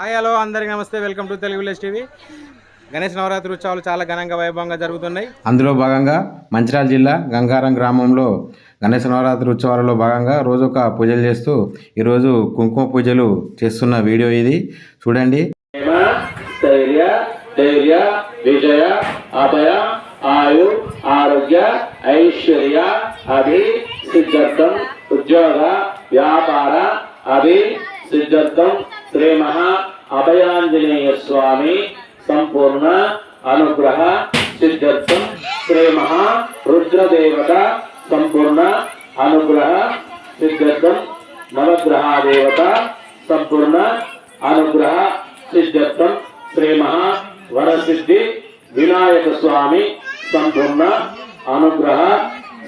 Hi hello అందరికీ నమస్తే. Welcome to Telugu village TV. Ganesh Navaratri ఉత్సవాలు చాలా ఘనంగా వైభవంగా జరుగుతున్నాయి. అందులో భాగంగా మంచిర్యాల జిల్లా గంగారం గ్రామంలో గణేశ నవరాత్రి ఉత్సవాలలో భాగంగా రోజు ఒక పూజలు చేస్తూ ఈరోజు కుంకుమ పూజలు చేస్తున్న వీడియో ఇది. చూడండి. ధైర్య విజయ అభయ ఆయు ఆరోగ్య ఐశ్వర్య అభి సిద్ధార్థం ఉద్యోగ వ్యాపార అభి సిద్ధార్థం శ్రీ మహా అభయాంజనేయ స్వామి సంపూర్ణ అనుగ్రహ సిద్ధార్థం శ్రీ మహా రుద్రదేవత సంపూర్ణ అనుగ్రహ సిద్ధార్థం నవగ్రహాదేవత సంపూర్ణ అనుగ్రహ సిద్ధార్థం శ్రీ మహా వరసిద్ధి వినాయక స్వామి సంపూర్ణ అనుగ్రహ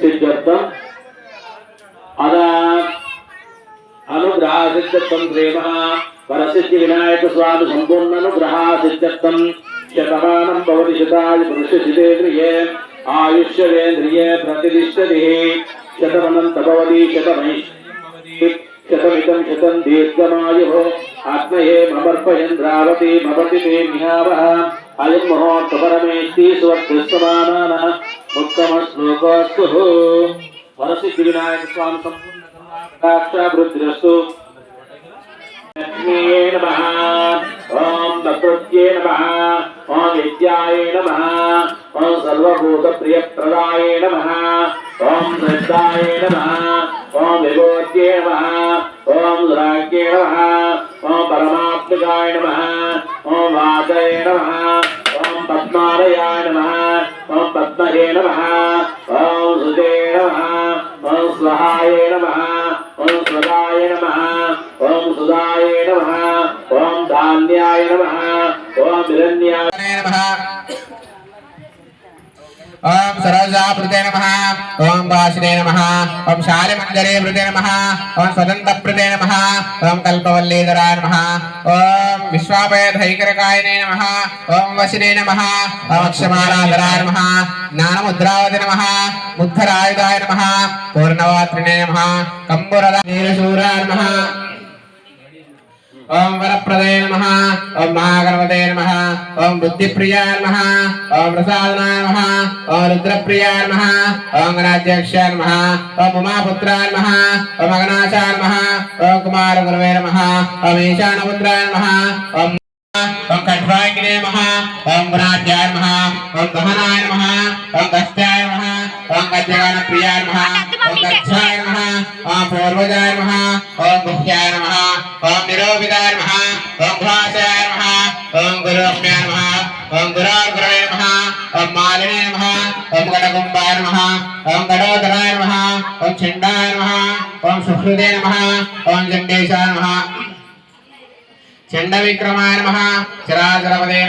సిద్ధార్థం అదా అనుగ్రహ సిద్ధార్థం శ్రీ మహా వరసిద్ధి వినాయక స్వామి సంపూర్ణ అనుగ్రహ శతమానం భవతి శతాయు పురుష శితేంద్రియే ఆయుష్యేంద్రియే ప్రతిష్టది శతమనంత భవతి శతమై శతమితం శతం దీర్ఘమాయు ఆత్మయే మమర్పయన్ మమర్పయంద్రావతి మమతి తే మిహావ అయం మహోత్త పరమేష్టి స్వర్గస్వమానాన ఉత్తమ శ్లోకోస్తు వరసిద్ధి వినాయక స్వామి సంపూర్ణ కటాక్షాభివృద్ధిరస్తు लक्ष्मी नमः ॐ तत्त्वज्ञे नमः ॐ विद्याय नमः ॐ सर्वभूतप्रियप्रदाय नमः ॐ श्रद्धाय नमः ॐ विभोज्ये नमः ॐ दुराज्ञे नमः ॐ परमात्मिकाय नमः ॐ वाचय नमः ॐ पद्मालयाय नमः ॐ पद्महे नमः ॐ सुजे नमः ॐ स्वाहाय नमः హిరణ్యాయ ఓం సరోజాభృతే నమ ఓం వాసుదే నమ ఓం శాలిమంజరే భృతే నమ ఓం స్వదంతభృతే నమ ఓం కల్పవల్లీధరాయ నమ ఓం విశ్వాపయధైకరకాయనే నమ ఓం వశినే నమ ఓం అక్షమారాధరాయ నమ జ్ఞానముద్రావతి నమ ముద్ధరాయుధాయ నమ పూర్ణవాత్రినే నమ కంబురద నీరశూరాయ నమ ఓం వరప్రదే నమ ఓం మహాగణపతే నమ ఓం బుద్ధిప్రియాయ నమ ఓం ప్రసాదనాయ నమ ఓం రుద్రప్రియాయ నమ ఓం గణాధ్యక్షాయ నమ ఓం ఉమాపుత్రాయ నమ ఓం అగనాశాయ నమ ఓం కుమార గురవే నమ ఓం ఈశానపుత్రాయ నమ ఓం ఓం ఖడ్వాగ్నే నమ ఓం గుణాధ్యాయ నమ ఓం దహనాయ నమ ఓం కష్టాయ నమ ఓం గద్యగాన ప్రియాయ నమ ఓం గచ్ఛాయ నమ ఓం పూర్వజాయ నమ ఓం గుహ్యాయ నమ ఓం నిరోపితాయ నమ ఓం భాషాయ నమ ఓం గురురమ్యాయ నమ ఓం గురార్ గురవే నమ ఓం మాలినే నమ ఓం గడగుంబాయ నమ ఓం గడోదరాయ నమ ఓం చండాయ నమ ఓం సుహృదే నమ ఓం జండేశాయ నమ చండ విక్రమాయ నమ చరాచరపదే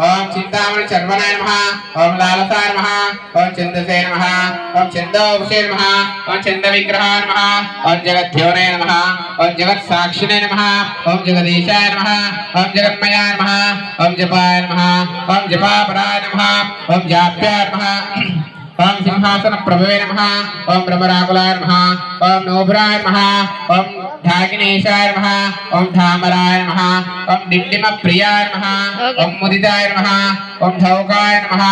నమ ఓం చింతామణి చర్వణాయ నమ ఓం లాలసాయ నమ ఓం చందసే నమ ఓం చందోభుషే నమ ఓం చంద విగ్రహాయ నమ ఓం జగద్ధ్యోనే నమ ఓం జగత్ సాక్షిణే నమ ఓం జగదీశాయ నమ ఓం జగన్మయాయ నమ ఓం జపాయ నమ ఓం జపాపరాయ నమ ఓం జాప్యాయ నమ ఓం సింహాసన ప్రభువే నమ ఓం బ్రహ్మరాకులాయ నమ ఓం నోభరాయ నమ ఓం ఢాకినేశాయ నమ ఓం ధామరాయ నమ ఓం డిండిమ ప్రియాయ నమ ఓం ముదితాయ నమ ఓం ధౌకాయ నమ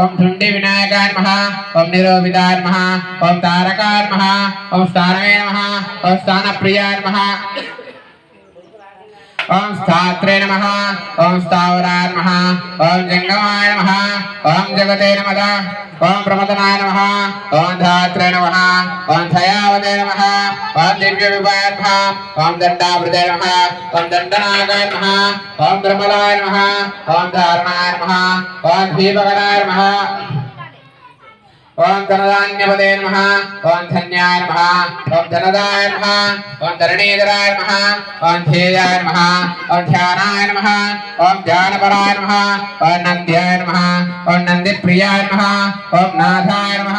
ఓం ధుండి వినాయకాయ నమ ఓం నిరోపితాయ నమ ఓం తారకాయ నమ ఓం స్థానవే నమ ఓం స్థాన ప్రియాయ నమ ఓం స్థాత్రే నమ ఓం స్థావరాయ నమ ఓం జంగమాయ నమ ఓం జగతే నమద ఓం ప్రమదనాయ నమ ఓం ధాత్రే నమ ఓం ధయావతే నమ ఓం దివ్య విభాయ నమ ఓం దండాభృతే నమ ఓం దండనాగాయ నమ ఓం బ్రహ్మలాయ నమ ఓం ధారణాయ నమ ఓం ద్వీపగణాయ నమ ఓం ధనధాన్యపదే నమ ఓం ధన్యాయ నమ ఓం ధనదాయ నమ ఓం ధరణీధరాయ నమ ఓం ధ్యేయాయ నమ ఓం ధ్యానాయ నమ ఓం ధ్యానపరాయ నమ ఓం నంద్యాయ నమ ఓం నందిప్రియాయ నమ ఓం నాథాయ నమ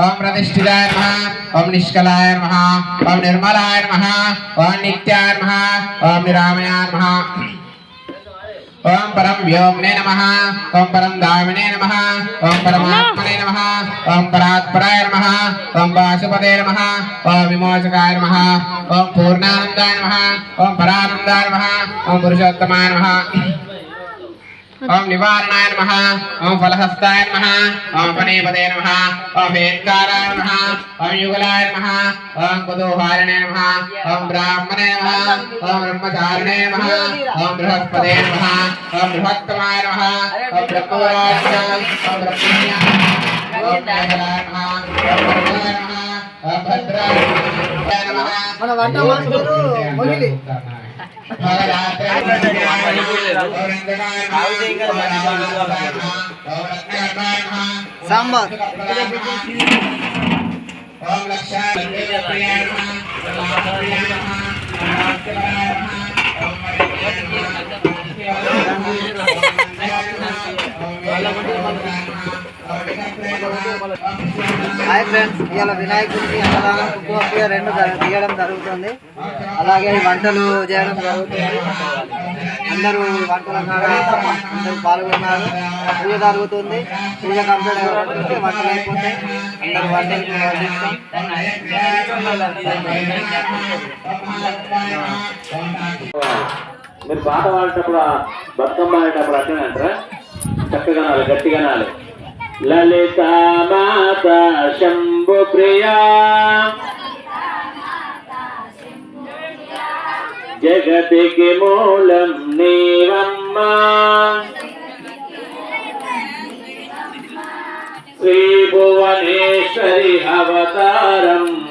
ఓం ప్రతిష్ఠితాయ నమ ఓం నిష్కలాయ నమ ఓం నిర్మలాయ నమ ఓం నిత్యాయ నమ ఓం నిరామయాయ నమ ఓం పరం వ్యోమ్నే నమః ఓం పరం దామినే నమః ఓం పరమాత్మనే నమః ఓం పరాత్పరాయ నమః ఓం పాశుపతే నమః ఓం విమోచకాయ నమః ఓం పూర్ణానందాయ నమః ఓం పరానందాయ నమః ఓం పురుషోత్తమాయ నమః ఓం నివారణాయ నమః ఓం ఫలహస్తాయ నమః ఓం పణీపదే నమః ఓం హేత్కారాయ నమః ఓం యుగలాయ నమః ఓం కుతూహారిణే నమః ఓం బ్రాహ్మణే నమః ఓం బ్రహ్మచారిణే నమః ఓం బృహస్పతే నమః ఓం బృహత్తమాయ నమః ఓం బ్రహ్మవరాయ నమః ఓం బ్రహ్మణ్య ఓం మేఘలాయ నమః ఓం భద్రాయ నమః ఓం భద్రాయ నమః మన వంట మాస్టరు సాంబార్. ఓం లక్షా హాయ్ ఫ్రెండ్స్ ఇవాళ వినాయకుడికి అన్నదానం కుంకుమ పూజ రెండు తీయడం జరుగుతుంది. అలాగే వంటలు చేయడం జరుగుతుంది. అందరూ వంటలు అందరూ పాల్గొన్నారు. పూజ జరుగుతుంది. పూజ కంప్లీట్ అయిపోతుంది వంటలు అయిపోతాయి. అందరూ వంటలు మీరు పాట పాడేటప్పుడు బతుకమ్మ ఆడేటప్పుడు అట్లనే అంటారా? చక్కగా నాలి గట్టిగా నాలి లలిత మాత శంభు ప్రియా జగతికి మూలం నీవమ్మా. శ్రీ భువనేశ్వరి అవతారం.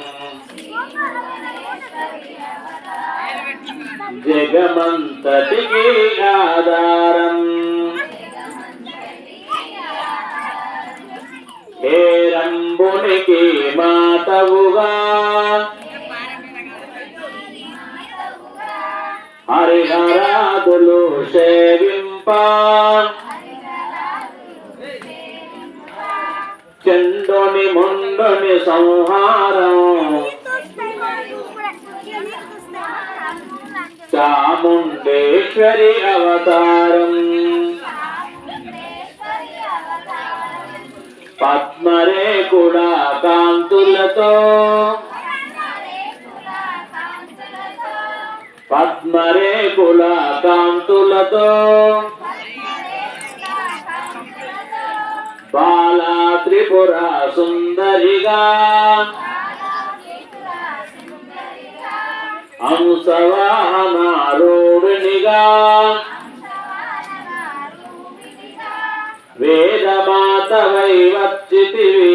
జగమంతటికి ఆధారం. ఏ రంబునికి మాతవుగా. హరిహరాదులు సేవింప. చండుని ముండుని సంహారం. చాముండేశ్వరి అవతారం. పద్మరే కూడా కాంతులతో. పద్మరేకుల కాంతులతో బాల త్రిపుర సుందరిగా. హంసవాహనారూఢినిగా వేదమాత వైవచ్చితివి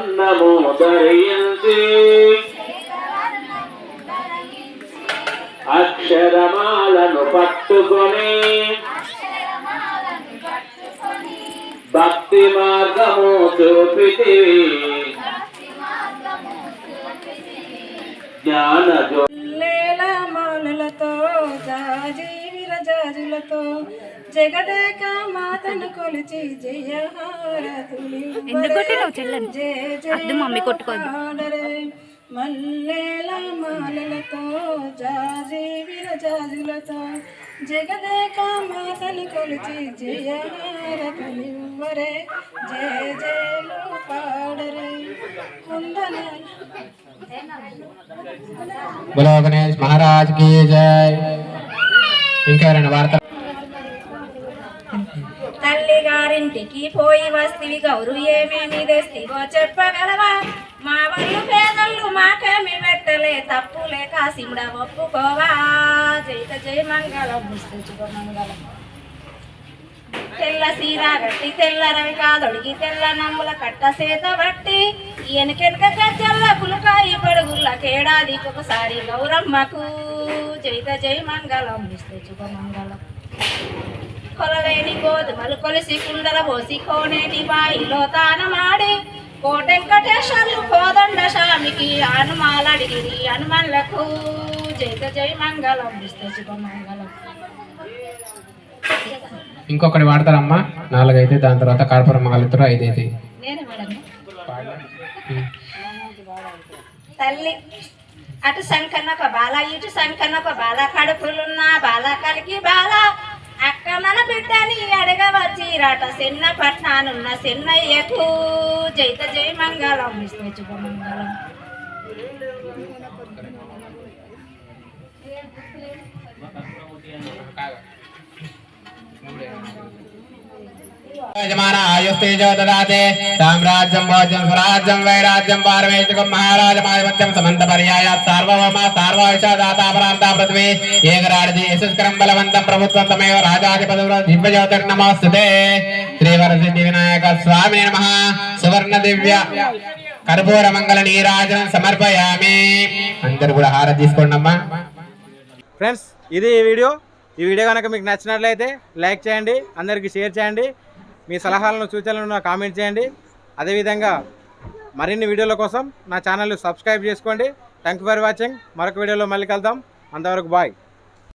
శ్వేతవర్ణము ధరించి అక్షరమాలను పట్టుకొని భక్తి మార్గము చూపితివి జ్ఞాన జో లేల మాలలతో జాజీ విరజాజులతో జగదేక మాతను కొలిచి జయ హారతులు ఎందుకు కొట్టినావు చెల్లెని? అద్దు మమ్మీ కొట్టుకోద్దు. పాడరే. మల్లేల మాలలతో జాజి విరజాజులతో జగదేక మాతను కొలిచి జయ హారతులు ఇవ్వరే జయ జయలు పాడరే వందనాలు బలో గణేష్ మహారాజ్కి జై ఇంకా ఎవరైనా వార్త వారింటికి పోయి వస్తివి గౌరు ఏమేమి తెస్తివో చెప్పగలవా? మా వాళ్ళు పేదళ్ళు మాకేమి పెట్టలే తప్పులే కాసిముడ ఒప్పుకోవా? జైత జయ మంగళం మంగళం. తెల్ల సీర గట్టి తెల్ల రవి కాదొడిగి తెల్ల నమ్ముల కట్ట సేత బట్టి వెనకెనక గజ్జల్ల పులకాయి పడుగుల్ల కేడాదికి ఒకసారి గౌరమ్మకు. జైత జై మంగళం. శుభమంగళం కొలలేని గోధుమలు కొలిసి కుండల పోసి కోనేటి బాయిలో తానమాడి. కోటెంకటేశ్వర్లు కోదండ స్వామికి హనుమాలడిగిరి హనుమన్లకు. జైత జై మంగళం ఇస్తే శుభమంగళం ఇంకొకటి వాడతారమ్మా. నాలుగైతే దాని తర్వాత కర్పూరం మంగళిత్తురు ఐదైతే. తల్లి అటు సంకన్న ఒక బాల ఇటు సంకన్న ఒక బాల కడుపులున్న బాల కలికి బాల. మన బిడ్డని అడగవచ్చి రాట చిన్న పట్నానున్న సెన్నయ్యకు జైత జయ మంగళం. విష్ణు శుభమంగళం యజమాన ఆయుస్తేజో దదాతే సామ్రాజ్యం భోజ్యం స్వరాజ్యం వైరాజ్యం పారమేశకం మహారాజమాధిపత్యం సమంత పర్యాయ సార్వభౌమ సార్వవిష దాతాపరాంత పృథ్వీ ఏకరాడిది యశస్కరం బలవంతం ప్రభుత్వం తమేవ రాజాధిపతి దివ్యజ్యోతిర్ నమోస్తుతే. శ్రీవరసిద్ధి వినాయక స్వామి నమ. సువర్ణ దివ్య కర్పూర మంగళ నీరాజనం సమర్పయామి. అందరు కూడా హారతి తీసుకోండి ఫ్రెండ్స్ ఇది ఈ వీడియో. ఈ వీడియో కనుక మీకు నచ్చినట్లయితే లైక్ చేయండి అందరికీ షేర్ చేయండి. మీ సలహాలను సూచనలను నాకు కామెంట్ చేయండి. అదేవిధంగా మరిన్ని వీడియోల కోసం నా ఛానల్ సబ్స్క్రైబ్ చేసుకోండి. Thank for watching. మరొక వీడియోలో మళ్ళీ కలుద్దాం. అంతవరకు బాయ్.